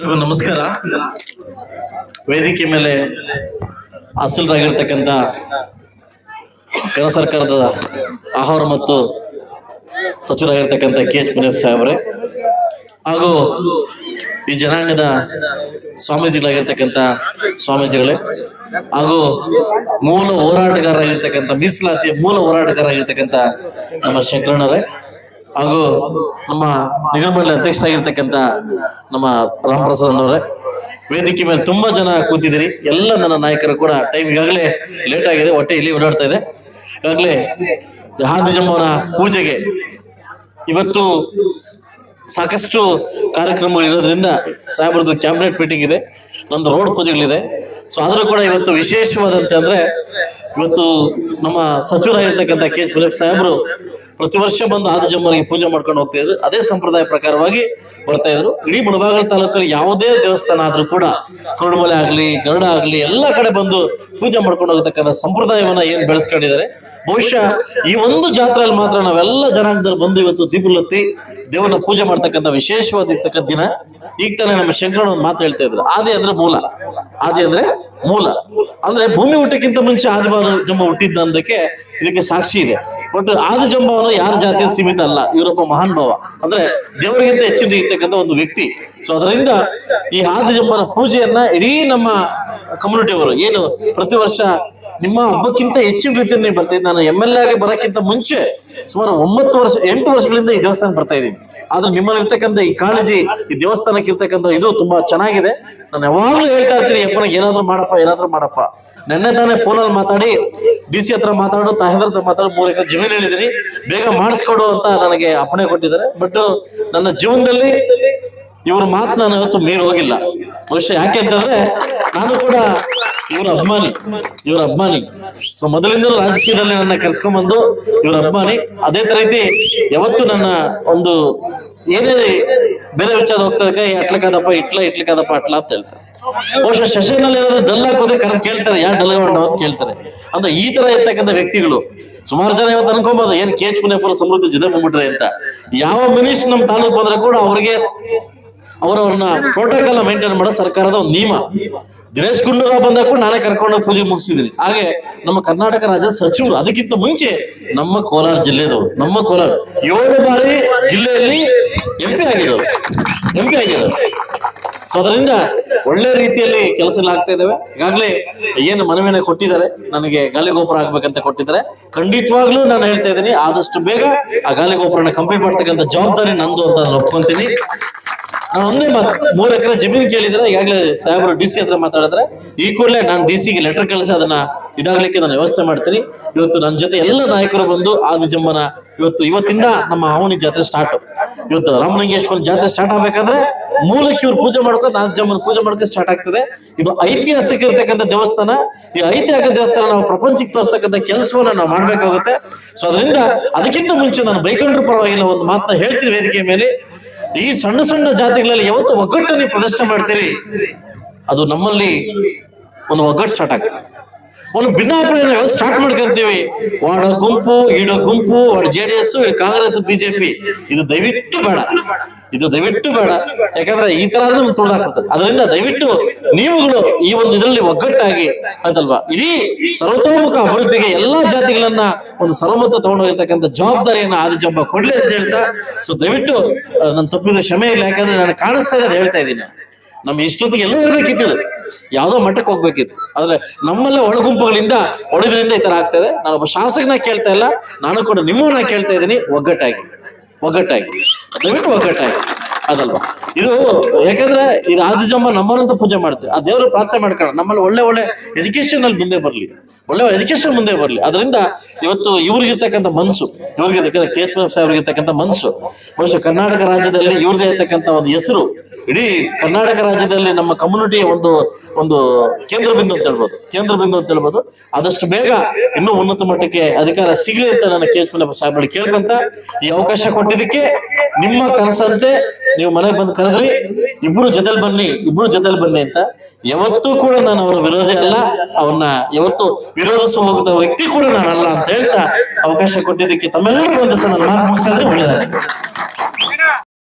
ನಮಸ್ಕಾರ. ವೇದಿಕೆ ಮೇಲೆ ಹಾಸಲರಾಗಿರ್ತಕ್ಕಂಥ ಕೇಂದ್ರ ಸರ್ಕಾರದ ಆಹಾರ ಮತ್ತು ಸಚಿವರಾಗಿರ್ತಕ್ಕಂಥ ಕೆ ಎಚ್ ಮುನಿಯಪ್ಪ ಸಾಹೇಬ್ರೆ ಹಾಗೂ ಈ ಜನಾಂಗದ ಸ್ವಾಮೀಜಿಗಳಾಗಿರ್ತಕ್ಕಂಥ ಸ್ವಾಮೀಜಿಗಳೇ ಹಾಗೂ ಮೂಲ ಹೋರಾಟಗಾರರಾಗಿರ್ತಕ್ಕಂಥ ಮೀಸಲಾತಿಯ ಮೂಲ ಹೋರಾಟಗಾರರಾಗಿರ್ತಕ್ಕಂಥ ನಮ್ಮ ಶಂಕರಣ್ಣರೇ. ಹಾಗೂ ನಮ್ಮ ನಿಗಮ ಮಂಡಳಿ ಅಧ್ಯಕ್ಷರಾಗಿರ್ತಕ್ಕಂಥ ನಮ್ಮ ರಾಮಪ್ರಸಾದ್ ಅವರೇ ವೇದಿಕೆ ಮೇಲೆ ತುಂಬಾ ಜನ ಕೂತಿದ್ದೀರಿ. ಎಲ್ಲ ನನ್ನ ನಾಯಕರು ಕೂಡ ಟೈಮ್ ಈಗಾಗಲೇ ಲೇಟ್ ಆಗಿದೆ, ಹೊಟ್ಟೆ ಇಲ್ಲಿ ಓಡಾಡ್ತಾ ಇದೆ. ಈಗಾಗಲೇ ಹಾದಿಜಮ್ಮನ ಪೂಜೆಗೆ ಇವತ್ತು ಸಾಕಷ್ಟು ಕಾರ್ಯಕ್ರಮಗಳಿರೋದ್ರಿಂದ ಸಾಹೇಬ್ರದ್ದು ಕ್ಯಾಬಿನೆಟ್ ಮೀಟಿಂಗ್ ಇದೆ, ನಂದು ರೋಡ್ ಪೂಜೆಗಳಿದೆ ಸೊ ಆದರೂ ಕೂಡ ಇವತ್ತು ವಿಶೇಷವಾದಂತೆ ಅಂದರೆ ಇವತ್ತು ನಮ್ಮ ಸಚಿವರಾಗಿರ್ತಕ್ಕಂಥ ಕೆ. ಎಚ್ ಸಾಹೇಬರು ಪ್ರತಿ ವರ್ಷ ಬಂದು ಆದಿಜಮ್ಮನಿಗೆ ಪೂಜೆ ಮಾಡ್ಕೊಂಡು ಹೋಗ್ತಾ ಇದ್ರು. ಅದೇ ಸಂಪ್ರದಾಯ ಪ್ರಕಾರವಾಗಿ ಬರ್ತಾ ಇದ್ರು. ಇಡೀ ಮುಳಬಾಗಲ ತಾಲೂಕಲ್ಲಿ ಯಾವುದೇ ದೇವಸ್ಥಾನ ಆದ್ರೂ ಕೂಡ ಕುರುಡುಮಲೆ ಆಗ್ಲಿ, ಗರುಡ ಆಗ್ಲಿ, ಎಲ್ಲ ಕಡೆ ಬಂದು ಪೂಜೆ ಮಾಡ್ಕೊಂಡು ಹೋಗತಕ್ಕಂಥ ಸಂಪ್ರದಾಯವನ್ನ ಏನ್ ಬೆಳೆಸ್ಕೊಂಡಿದ್ದಾರೆ ಬಹುಶಃ ಈ ಒಂದು ಜಾತ್ರೆಯಲ್ಲಿ ಮಾತ್ರ ನಾವೆಲ್ಲ ಜನಾಂಗದಲ್ಲಿ ಬಂದು ಇವತ್ತು ದೀಪಲತ್ತಿ ದೇವನ ಪೂಜೆ ಮಾಡ್ತಕ್ಕಂಥ ವಿಶೇಷವಾಗಿರ್ತಕ್ಕಂಥ ದಿನ. ಈಗ ತಾನೇ ನಮ್ಮ ಶಂಕರಣ ಒಂದು ಮಾತು ಹೇಳ್ತಾ ಇದ್ರು. ಆದಿ ಅಂದ್ರೆ ಮೂಲ. ಆದಿ ಅಂದ್ರೆ ಮೂಲ. ಅಂದ್ರೆ ಭೂಮಿ ಹುಟ್ಟಕ್ಕಿಂತ ಮುಂಚೆ ಆದಿಬಾನು ಜಂಬ ಹುಟ್ಟಿದ್ದ ಅಂದಕ್ಕೆ ಇದಕ್ಕೆ ಸಾಕ್ಷಿ ಇದೆ. ಬಟ್ ಆದಿ ಜಂಬವನ್ನು ಯಾರ ಜಾತಿಯ ಸೀಮಿತ ಅಲ್ಲ. ಇವರೊಬ್ಬ ಮಹಾನ್ ಭಾವ. ಅಂದ್ರೆ ದೇವರಿಗಿಂತ ಹೆಚ್ಚಿನ ಇರ್ತಕ್ಕಂಥ ಒಂದು ವ್ಯಕ್ತಿ. ಸೊ ಅದರಿಂದ ಈ ಆದಿ ಜಂಬನ ಪೂಜೆಯನ್ನ ಇಡೀ ನಮ್ಮ ಕಮ್ಯುನಿಟಿ ಅವರು ಏನು ಪ್ರತಿ ವರ್ಷ ನಿಮ್ಮ ಹಬ್ಬಕ್ಕಿಂತ ಹೆಚ್ಚಿನ ರೀತಿಯಲ್ಲಿ ಬರ್ತಾ ನಾನು ಎಂ ಎಲ್ ಎ ಆಗಿ ಬರೋಕ್ಕಿಂತ ಮುಂಚೆ ಸುಮಾರು ಒಂಬತ್ತು ವರ್ಷ, ಎಂಟು ವರ್ಷಗಳಿಂದ ಈ ದೇವಸ್ಥಾನ ಬರ್ತಾ ಇದ್ದೀನಿ. ಆದ್ರೆ ನಿಮ್ಮಲ್ಲಿ ಇರ್ತಕ್ಕಂಥ ಈ ಕಾಳಜಿ, ಈ ದೇವಸ್ಥಾನಕ್ಕೆ ಇರ್ತಕ್ಕಂಥ ಇದು ತುಂಬಾ ಚೆನ್ನಾಗಿದೆ. ನಾನು ಯಾವಾಗಲೂ ಹೇಳ್ತಾ ಇರ್ತೀನಿ ಯಪ್ಪನ ಏನಾದ್ರೂ ಮಾಡಪ್ಪ ಏನಾದ್ರೂ ಮಾಡಪ್ಪ. ನೆನ್ನೆ ತಾನೇ ಫೋನಲ್ಲಿ ಮಾತಾಡಿ ಡಿ ಸಿ ಹತ್ರ ಮಾತಾಡು ತಹದ್ರ ಹತ್ರ ಮಾತಾಡು, ಮೂರು ಎಕರೆ ಜಮೀನು ಹೇಳಿದಿರಿ ಬೇಗ ಮಾಡಿಸ್ಕೊಡು ಅಂತ ನನಗೆ ಅಪ್ಪಣೆ ಕೊಟ್ಟಿದ್ದಾರೆ. ಬಟ್ ನನ್ನ ಜೀವನದಲ್ಲಿ ಇವ್ರ ಮಾತು ನಾನು ಇವತ್ತು ಮೀರಿ ಹೋಗಿಲ್ಲ. ಬಹುಶಃ ಯಾಕೆ ಅಂತಂದ್ರೆ, ನಾನು ಕೂಡ ಇವ್ರ ಅಭಿಮಾನಿ ಇವ್ರ ಅಭಿಮಾನಿ. ಸೊ ಮೊದಲಿಂದಲೂ ರಾಜಕೀಯದಲ್ಲಿ ನನ್ನ ಕರ್ಸ್ಕೊಂಡ್ಬಂದು ಇವ್ರ ಅಭಿಮಾನಿ. ಅದೇ ರೀತಿ ಯಾವತ್ತು ನನ್ನ ಒಂದು ಏನೇ ಬೇರೆ ವಿಚಾರ ಹೋಗ್ತದಕ್ಕೆ ಅಟ್ಲಕ್ಕಾದಪ್ಪ ಇಟ್ಲ ಇಟ್ಲಿಕ್ಕಾದಪ್ಪ ಅಟ್ಲ ಅಂತ ಹೇಳ್ತಾರೆ. ಬಹುಶಃ ಶಶಿನಲ್ಲಿ ಏನಾದ್ರೂ ಡಲ್ ಹಾಕೋದೆ ಕರೆದು ಕೇಳ್ತಾರೆ, ಯಾರು ಡಲ್ ಅಂತ ಕೇಳ್ತಾರೆ. ಅಂದ್ರೆ ಈ ತರ ಇರ್ತಕ್ಕಂಥ ವ್ಯಕ್ತಿಗಳು, ಸುಮಾರು ಜನ ಇವತ್ತು ಅನ್ಕೊಬೋದು, ಏನ್ ಕೆ. ಎಚ್. ಪುನೇಪುರ ಸಮೃದ್ಧಿ ಜೊತೆ ಬಂದ್ಬಿಟ್ರೆ ಅಂತ. ಯಾವ ಮಿನಿಸ್ಟರ್ ನಮ್ಮ ತಾಲೂಕು ಬಂದ್ರೆ ಕೂಡ ಅವ್ರಿಗೆ ಅವರವ್ರನ್ನ ಪ್ರೋಟೋಕಾಲ್ ಮೇಂಟೈನ್ ಮಾಡೋ ಸರ್ಕಾರದ ಒಂದು ನಿಯಮ. ದಿನೇಶ್ ಗುಂಡೂರಾವ್ ಬಂದಾಗ ನಾನೇ ಕರ್ಕೊಂಡು ಪೂಜೆ ಮುಗಿಸಿದ್ದೀನಿ. ಹಾಗೆ ನಮ್ಮ ಕರ್ನಾಟಕ ರಾಜ್ಯದ ಸಚಿವರು, ಅದಕ್ಕಿಂತ ಮುಂಚೆ ನಮ್ಮ ಕೋಲಾರ ಜಿಲ್ಲೆದವರು, ನಮ್ಮ ಕೋಲಾರ ಏಳು ಬಾರಿ ಜಿಲ್ಲೆಯಲ್ಲಿ ಎಂ ಪಿ ಆಗಿರೋರು ಎಂ ಪಿ ಆಗಿರೋರು ಸೊ ಅದರಿಂದ ಒಳ್ಳೆ ರೀತಿಯಲ್ಲಿ ಕೆಲಸ ಆಗ್ತಾ ಇದಾವೆ. ಈಗಾಗಲೇ ಏನು ಮನವಿನ ಕೊಟ್ಟಿದ್ದಾರೆ, ನನಗೆ ಗಾಲಿ ಗೋಪುರ ಆಗ್ಬೇಕಂತ ಕೊಟ್ಟಿದ್ದಾರೆ. ಖಂಡಿತವಾಗ್ಲೂ ನಾನು ಹೇಳ್ತಾ ಇದ್ದೀನಿ, ಆದಷ್ಟು ಬೇಗ ಆ ಗಾಲಿ ಗೋಪುರನ ಕಂಪ್ಲೀಟ್ ಮಾಡ್ತಕ್ಕಂಥ ಜವಾಬ್ದಾರಿ ನಂದು ಅಂತ ನಾನು ಒಪ್ಕೊಂತೀನಿ. ನಾನು ಒಂದೇ ಮಾತು, ಮೂರು ಎಕರೆ ಜಮೀನು ಕೇಳಿದ್ರೆ ಈಗಾಗಲೇ ಸಾಹೇಬರು ಡಿ ಸಿ ಹತ್ರ ಮಾತಾಡಿದ್ರೆ, ಈ ಕೂಡಲೇ ನಾನು ಡಿ ಸಿಗೆ ಲೆಟರ್ ಕಳಿಸಿ ಅದನ್ನ ಇದಾಗ್ಲಿಕ್ಕೆ ನಾನು ವ್ಯವಸ್ಥೆ ಮಾಡ್ತೀನಿ. ಇವತ್ತು ನನ್ನ ಜೊತೆ ಎಲ್ಲ ನಾಯಕರು ಬಂದು ಆದಿಜಮ್ಮನ ಇವತ್ತು ಇವತ್ತಿಂದ ನಮ್ಮ ಅವನಿ ಜಾತ್ರೆ ಸ್ಟಾರ್ಟ್ ಇವತ್ತು ರಾಮಲಿಂಗೇಶ್ವರ ಜಾತ್ರೆ ಸ್ಟಾರ್ಟ್ ಆಗ್ಬೇಕಾದ್ರೆ ಮೂಲಕ್ಕೆ ಇವ್ರು ಪೂಜೆ ಮಾಡ್ಕೊಂಡು ಆದಿಜಮ್ಮನ ಪೂಜೆ ಮಾಡ್ಕೊಂಡು ಸ್ಟಾರ್ಟ್ ಆಗ್ತದೆ. ಇದು ಐತಿಹಾಸಿಕ ಇರ್ತಕ್ಕಂಥ ದೇವಸ್ಥಾನ. ಈ ಐತಿಹಾಸಿಕ ದೇವಸ್ಥಾನ ನಾವು ಪ್ರಪಂಚಕ್ಕೆ ತೋರಿಸ್ತಕ್ಕಂಥ ಕೆಲಸವನ್ನ ನಾವು ಮಾಡ್ಬೇಕಾಗುತ್ತೆ. ಸೊ ಅದರಿಂದ ಅದಕ್ಕಿಂತ ಮುಂಚೆ ನಾನು ಬೈಕಂಡ್ರ ಪರವಾಗಿಲ್ಲ, ಒಂದು ಮಾತನ್ನ ಹೇಳ್ತೀನಿ ವೇದಿಕೆ ಮೇಲೆ. ಈ ಸಣ್ಣ ಸಣ್ಣ ಜಾತಿಗಳಲ್ಲಿ ಯಾವತ್ತು ಒಗ್ಗಟ್ಟು ನೀವು ಪ್ರದರ್ಶನ ಮಾಡ್ತೀರಿ? ಅದು ನಮ್ಮಲ್ಲಿ ಒಂದು ಒಗ್ಗಟ್ಟು ಸ್ಟಾರ್ಟ್ ಆಗ್ತದೆ ಒಂದು ಭಿನ್ನಾಭಿಪ್ರಾಯ ಸ್ಟಾರ್ಟ್ ಮಾಡ್ಕೊಂತೀವಿ? ವಾಡ ಗುಂಪು, ಈಡೋ ಗುಂಪು ವಾಡ J D S, Congress BJP ಇದು ದಯವಿಟ್ಟು ಬೇಡ. ಇದು ದಯವಿಟ್ಟು ಬೇಡ. ಯಾಕಂದ್ರೆ ಈ ತರ ನಮ್ಗೆ ಅದರಿಂದ ದಯವಿಟ್ಟು ನೀವುಗಳು ಈ ಒಂದು ಇದರಲ್ಲಿ ಒಗ್ಗಟ್ಟಾಗಿ ಅಂತಲ್ವಾ ಇಡೀ ಸರ್ವತೋಮುಖ ಅಭಿವೃದ್ಧಿಗೆ ಎಲ್ಲಾ ಜಾತಿಗಳನ್ನ ಒಂದು ಸರ್ವಮತ ತಗೊಂಡೋಗಿರ್ತಕ್ಕಂಥ ಜವಾಬ್ದಾರಿಯನ್ನ ಆದಿಜಬ್ಬ ಕೊಡ್ಲಿ ಅಂತ ಹೇಳ್ತಾ ಸೊ ದಯವಿಟ್ಟು ನನ್ನ ತಪ್ಪಿದ ಕ್ಷಮೆ ಇಲ್ಲ ಯಾಕಂದ್ರೆ ನಾನು ಕಾಣಿಸ್ತಾ ಇರೋದು ಹೇಳ್ತಾ ಇದ್ದೀನಿ. ನಮ್ಮ ಇಷ್ಟೊತ್ತಿಗೆ ಎಲ್ಲೋ ಇರ್ಬೇಕಿತ್ತು. ಯಾವ್ದೋ ಮಟ್ಟಕ್ಕೆ ಹೋಗ್ಬೇಕಿತ್ತು. ಆದ್ರೆ ನಮ್ಮಲ್ಲ ಒಳಗುಂಪುಗಳಿಂದ ಒಡೆದ್ರಿಂದ ಈ ತರ ಆಗ್ತದೆ ನಾನು ಒಬ್ಬ ಶಾಸಕನ ಕೇಳ್ತಾ ಇಲ್ಲ. ನಾನು ಕೂಡ ನಿಮ್ಮನ್ನ ಕೇಳ್ತಾ ಇದ್ದೀನಿ ಒಗ್ಗಟ್ಟಾಗಿ. ಒಗ್ಗಟ್ಟಾಗಿ. ದಯವಿಟ್ಟು ಒಗ್ಗಟ್ಟಾಗಿ. ಅದಲ್ವಾ? ಇದು ಯಾಕಂದ್ರೆ ಇದು ಆದಿಜಮ್ಮ ನಮ್ಮನ್ನಂತ ಪೂಜೆ ಮಾಡ್ತೀವಿ ಆ ದೇವರು ಪ್ರಾರ್ಥನೆ ಮಾಡ್ಕೊಳ್ಳೋಣ. ನಮ್ಮಲ್ಲಿ ಒಳ್ಳೆ ಒಳ್ಳೆ ಎಜುಕೇಶನ್ ಅಲ್ಲಿ ಮುಂದೆ ಬರಲಿ. ಒಳ್ಳೆ ಎಜುಕೇಶನ್ ಮುಂದೆ ಬರಲಿ. ಅದರಿಂದ ಇವತ್ತು ಇವ್ರಿಗಿರ್ತಕ್ಕಂಥ ಮನಸ್ಸು ಇವ್ರಿಗೆ ಕೆ ಎಸ್ ಸಾಹೇಬ್ರಿಗಿರ್ತಕ್ಕಂಥ ಮನಸ್ಸು, ಬಹುಶಃ ಕರ್ನಾಟಕ ರಾಜ್ಯದಲ್ಲಿ ಇವ್ರದೇ ಇರ್ತಕ್ಕಂಥ ಒಂದು ಹೆಸರು ಇಡೀ ಕರ್ನಾಟಕ ರಾಜ್ಯದಲ್ಲಿ ನಮ್ಮ ಕಮ್ಯುನಿಟಿಯ ಒಂದು ಒಂದು ಕೇಂದ್ರ ಬಿಂದು ಅಂತ ಹೇಳ್ಬೋದು. ಕೇಂದ್ರ ಬಿಂದು ಅಂತ ಹೇಳ್ಬೋದು. ಆದಷ್ಟು ಬೇಗ ಇನ್ನೂ ಉನ್ನತ ಮಟ್ಟಕ್ಕೆ ಅಧಿಕಾರ ಸಿಗಲಿ ಅಂತ ನನ್ನ ಕೆ ಎಚ್ ಸಾಹೇಬಳಿ ಕೇಳ್ಕೊಂತ ಈ ಅವಕಾಶ ಕೊಟ್ಟಿದ್ದಕ್ಕೆ ನಿಮ್ಮ ಕನಸಂತೆ ನೀವು ಮನೆಗೆ ಬಂದು ಕರೆದ್ರಿ, ಇಬ್ರು ಜೊತೆಲಿ ಬನ್ನಿ, ಇಬ್ರು ಜೊತೆಲಿ ಬನ್ನಿ ಅಂತ ಯಾವತ್ತೂ ಕೂಡ ನಾನು ಅವರ ವಿರೋಧಿ ಅಲ್ಲ. ಅವನ್ನ ಯಾವತ್ತು ವಿರೋಧಿಸುವ ವ್ಯಕ್ತಿ ಕೂಡ ನಾನಲ್ಲ ಅಂತ ಹೇಳ್ತಾ ಅವಕಾಶ ಕೊಟ್ಟಿದ್ದಕ್ಕೆ ತಮ್ಮೆಲ್ಲರಿಗೂ ಒಂದು ಸಹ ನನ್ನ ಮಾತು ಮುಗಿಸಿದ್ರೆ ಒಳ್ಳೆಯದಾಗುತ್ತೆ